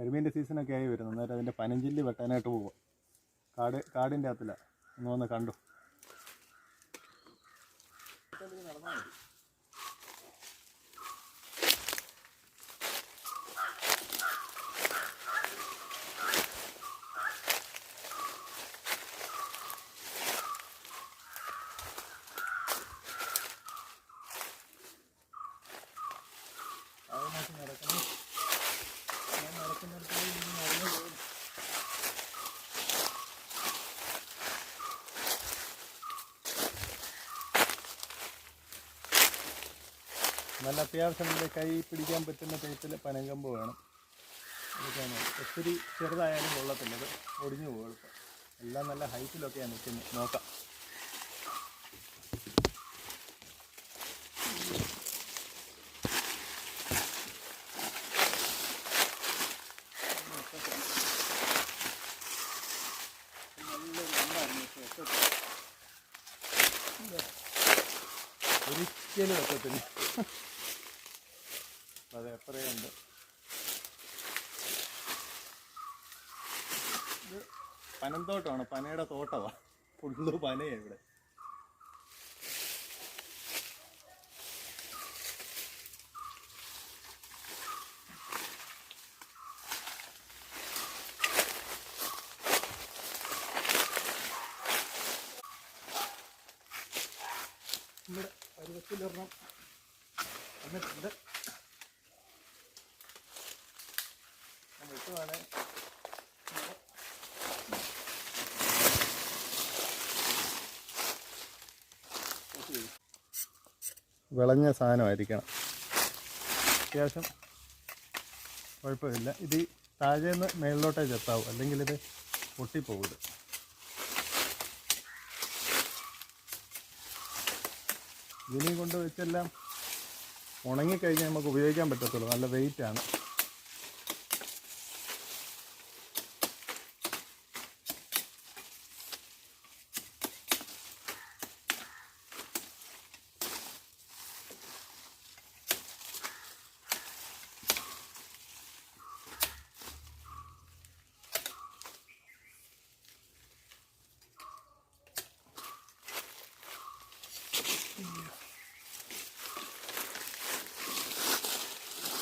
കരിമീന്റെ സീസണൊക്കെ ആയി വരുന്നു. അന്നേരം അതിന്റെ പനഞ്ചില്ലി വെട്ടാനായിട്ട് പോവാം. കാട് കാടിന്റെ അകത്തില്ല ഒന്ന് വന്ന് കണ്ടു. നടക്കണം നല്ല അത്യാവശ്യം നല്ല കൈ പിടിക്കാൻ പറ്റുന്ന ടൈപ്പിൽ പനങ്കമ്പ് വേണം. അതൊക്കെയാണ് ഒത്തിരി ചെറുതായാലും കൊള്ളത്തില്ല. അത് ഒടിഞ്ഞു പോകും. എല്ലാം നല്ല ഹൈറ്റിലൊക്കെയാണ് നിൽക്കുന്നത്. നോക്കാം. ഒരിക്കലും ഒക്കത്തില്ല അതെ എത്രയുണ്ട് ഇത് പനന്തോട്ടമാണ് പനയുടെ തോട്ടമാണ് ഫുള്ള് പനയാണ് ഇവിടെ. ഇവിടെ പരുവത്തിലൊരെണ്ണം വന്നിട്ടുണ്ട് വെട്ടുവാണ് വിളഞ്ഞ സാധനമായിരിക്കണം. അത്യാവശ്യം കുഴപ്പമില്ല. ഇത് താഴേന്ന് മേളിലോട്ടേ ചെത്താവും. അല്ലെങ്കിൽ ഇത് പൊട്ടിപ്പോകരുത് ഇതിനെയും കൊണ്ട് വെച്ചെല്ലാം ഉണങ്ങിക്കഴിഞ്ഞാൽ നമുക്ക് ഉപയോഗിക്കാൻ പറ്റത്തുള്ളൂ. നല്ല വെയിറ്റ്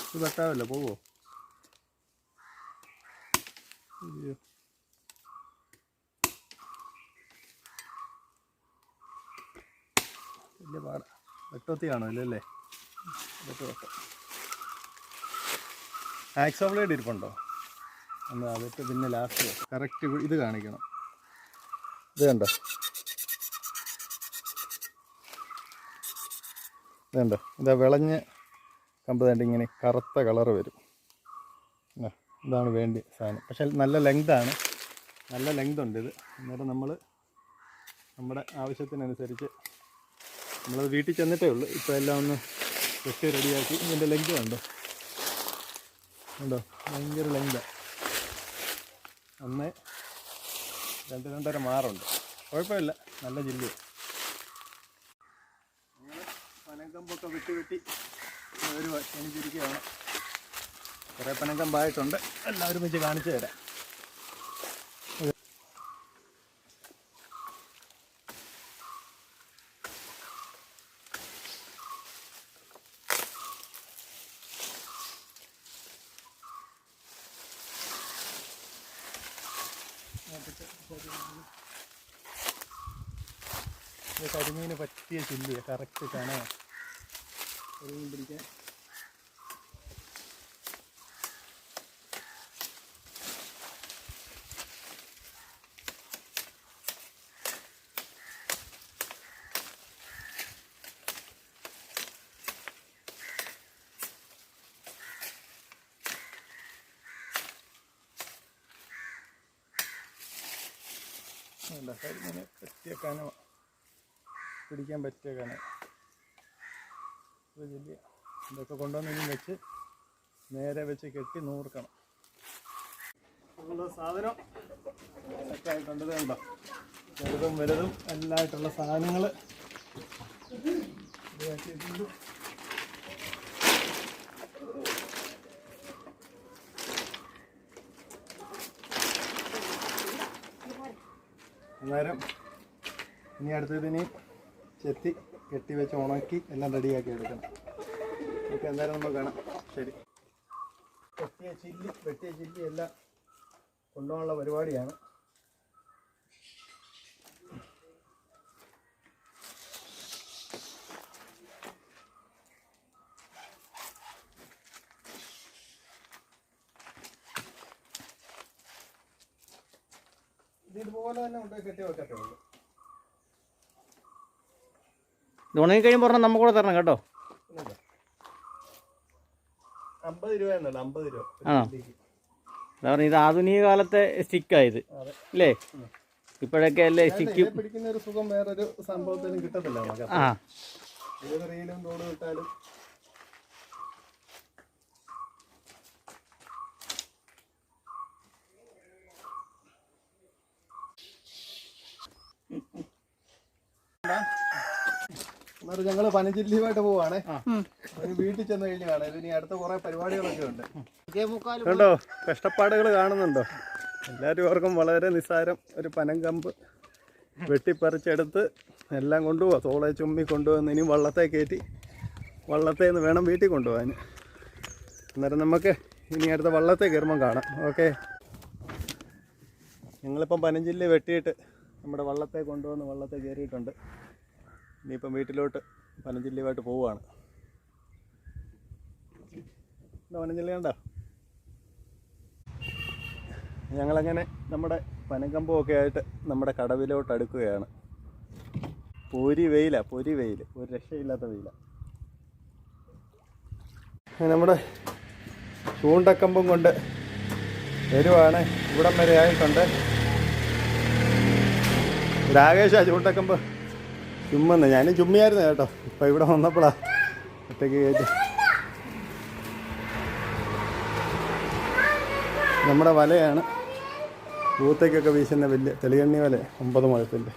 ഇത് la പോവോ അയ്യോ. വലിയ പാട വെട്ടൊത്തി കാണോ ഇല്ലല്ലേ വെട്ട് ആക്സോ ബ്ലേഡ് ഇരിപ്പുണ്ടോ? എന്നാ വെട്ട് പിന്നെ ലാസ്റ്റ് കറക്റ്റ് ഇത് കാണിക്കണം. ഇത് കണ്ടോ? ഇതുണ്ടോ ഇതാ വിളഞ്ഞ് കമ്പ് ഇങ്ങനെ കറുത്ത കളർ വരും. ഇതാണ് വേണ്ടി സാധനം. പക്ഷെ നല്ല ലെങ്താണ് നല്ല ലെങ്ത് ഉണ്ട് ഇത്. അന്നേരം നമ്മൾ നമ്മുടെ ആവശ്യത്തിനനുസരിച്ച് നമ്മളത് വീട്ടിൽ ചെന്നിട്ടേ ഉള്ളൂ. ഇപ്പോൾ എല്ലാം ഒന്ന് വെട്ടി റെഡിയാക്കി. ഇതിന്റെ ലെങ്ത് കണ്ടോ? ഉണ്ടോ ഭയങ്കര ലെങ്താണ് ഒന്ന് രണ്ട് രണ്ടര മാറുണ്ട്. കുഴപ്പമില്ല. നല്ല ജില്ലയാണ് പനങ്കമ്പൊക്കെ വെട്ടി വെട്ടി ഒരു ക്ഷണിച്ചിരിക്കുകയാണ്. കുറേ പനങ്കമ്പായിട്ടുണ്ട് എല്ലാവരും വെച്ച് കാണിച്ചു തരാം. കരിമീന് പറ്റിയ ചില്ലിയ. കറക്റ്റ് കനമാണ് കരിമീൻ പിടിക്കാൻ. അല്ല കരിമീന് പറ്റിയ കന പിടിക്കാൻ പറ്റിയ കന. വലിയ ഇതൊക്കെ കൊണ്ടുവന്നു വെച്ച് നേരെ വെച്ച് കെട്ടി നൂർക്കണം. സാധനം സെറ്റായിട്ടുണ്ട് കണ്ടോ? ചെറുതും വലുതും എല്ലായിട്ടുള്ള സാധനങ്ങൾ അന്നേരം ഇനി അടുത്തതിനി ചെത്തി കെട്ടി വെച്ച് ഉണക്കി എല്ലാം റെഡിയാക്കി എടുക്കണം. ഓക്കെ എന്തായാലും നമ്മൾ കാണാം. ശരി. വെട്ടിയ ചില്ലി വെട്ടിയ ചില്ലി എല്ലാം കൊണ്ടുപോകാനുള്ള പരിപാടിയാണ്. ഇത് ഇതുപോലെ തന്നെ കൊണ്ടുപോയി കെട്ടി വെക്കത്തേ ഉള്ളൂ. ഇത് ഉണങ്ങി കഴിയുമ്പോൾ ഒരെണ്ണം നമുക്ക് കൂടെ തരണം കേട്ടോ? അമ്പത് രൂപ അമ്പത് രൂപ. ഒരു ആണോ? എന്താ പറയുക ഇത് ആധുനിക കാലത്തെ സ്റ്റിക്കായത് അതെ. അല്ലേ ഇപ്പോഴൊക്കെ അല്ലേ അല്ല, സ്റ്റിക്ക് ഇതിനെ പിടിക്കുന്ന ഒരു സുഖം വേറൊരു സംഭവത്തിനും കിട്ടത്തില്ല നമുക്ക്. ആ. ഏത് റീലും തോടും എന്നിട്ട് ഞങ്ങൾ പനഞ്ചില്ലിയുമായിട്ട് പോവാണേ. വീട്ടിൽ ചെന്ന് കഴിഞ്ഞാണ് ഇനി അടുത്ത കുറെ പരിപാടികളൊക്കെ ഉണ്ട്. കണ്ടോ? കഷ്ടപ്പാടുകൾ കാണുന്നുണ്ടോ? എല്ലാവരും ഓർക്കും വളരെ നിസ്സാരം ഒരു പനം കമ്പ് വെട്ടിപ്പറിച്ചെടുത്ത് എല്ലാം കൊണ്ടുപോവാ. തോളെ ചുമ്മി കൊണ്ടുവന്ന് ഇനി വള്ളത്തെ കയറ്റി വള്ളത്തെ നിന്ന് വേണം വീട്ടിൽ കൊണ്ടുപോകാൻ അന്നേരം നമുക്ക് ഇനി അടുത്ത വള്ളത്തെ കയറുമ്പം കാണാം. ഓക്കെ? ഞങ്ങളിപ്പം പനഞ്ചില്ലി വെട്ടിയിട്ട് നമ്മുടെ വള്ളത്തെ കൊണ്ടുവന്ന് വള്ളത്തെ കയറിയിട്ടുണ്ട്. ഇനിയിപ്പം വീട്ടിലോട്ട് പനഞ്ചില്ലിയുമായിട്ട് പോവുകയാണ്. എന്താ പനഞ്ചില്ലി കണ്ടോ? ഞങ്ങളങ്ങനെ നമ്മുടെ പനങ്കമ്പമൊക്കെ ആയിട്ട് നമ്മുടെ കടവിലോട്ട് അടുക്കുകയാണ്. പൊരി വെയിലാണ് പൊരി വെയിൽ ഒരു രക്ഷയില്ലാത്ത വെയില. നമ്മുടെ ചൂണ്ടക്കമ്പും കൊണ്ട് വരുവാണ്. ഇവിടം വരെ ആയിട്ടുണ്ട്. രാകേഷ ചൂണ്ടക്കമ്പ് ചുമ്മെന്ന്. ഞാനും ചുമ്മിയായിരുന്നു കേട്ടോ. ഇപ്പം ഇവിടെ വന്നപ്പോഴാ ഒറ്റയ്ക്ക് കയറ്റി നമ്മുടെ വലയാണ്. പൂത്തേക്കൊക്കെ വീശുന്ന വലിയ തെളിയണ്ണി വല. ഒമ്പത് മുഴത്തിന്റെ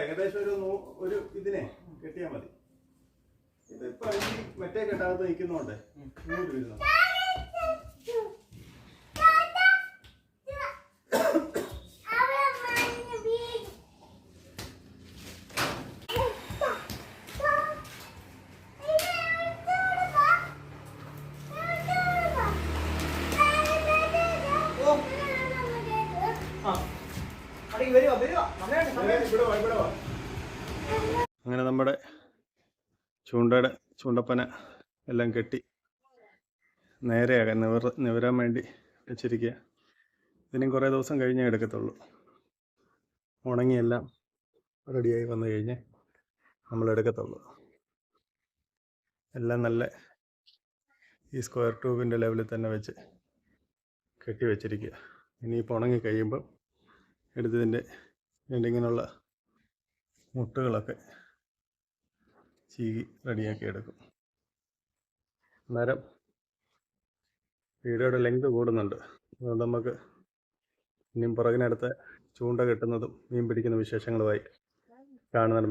ഏകദേശം ഒരു നൂ- ഒരു ഇതിനെ കെട്ടിയാൽ മതി ഇതിപ്പോ ഈ മറ്റേ അകത്ത് നിൽക്കുന്നോണ്ട്. ഇങ്ങോട്ട് വരുന്നു? അങ്ങനെ നമ്മുടെ ചൂണ്ടയുടെ ചൂണ്ടപ്പന എല്ലാം കെട്ടി. നേരെയാകാൻ നിവർ നിവരാൻ വേണ്ടി വെച്ചിരിക്കുക ഇതിനും കുറേ ദിവസം കഴിഞ്ഞേ എടുക്കത്തുള്ളൂ. ഉണങ്ങിയെല്ലാം റെഡിയായി വന്നു കഴിഞ്ഞ് നമ്മൾ എടുക്കത്തുള്ളൂ. എല്ലാം നല്ല ഈ സ്ക്വയർ ട്യൂബിന്റെ ലെവലിൽ തന്നെ വെച്ച് കെട്ടി വെച്ചിരിക്കുക ഇനിയിപ്പോൾ ഉണങ്ങി കഴിയുമ്പം എടുത്തതിന്റെ ഇങ്ങനെയുള്ള മുട്ടുകളൊക്കെ ചീകി റെഡിയാക്കി എടുക്കും. അന്നേരം വീഡിയോയുടെ ലെങ്ത് കൂടുന്നുണ്ട്. അതുകൊണ്ട് നമുക്ക് ഇനിയും പുറകിനടുത്ത് ചൂണ്ട കെട്ടുന്നതും മീൻ പിടിക്കുന്ന വിശേഷങ്ങളുമായി കാണുന്നതിന്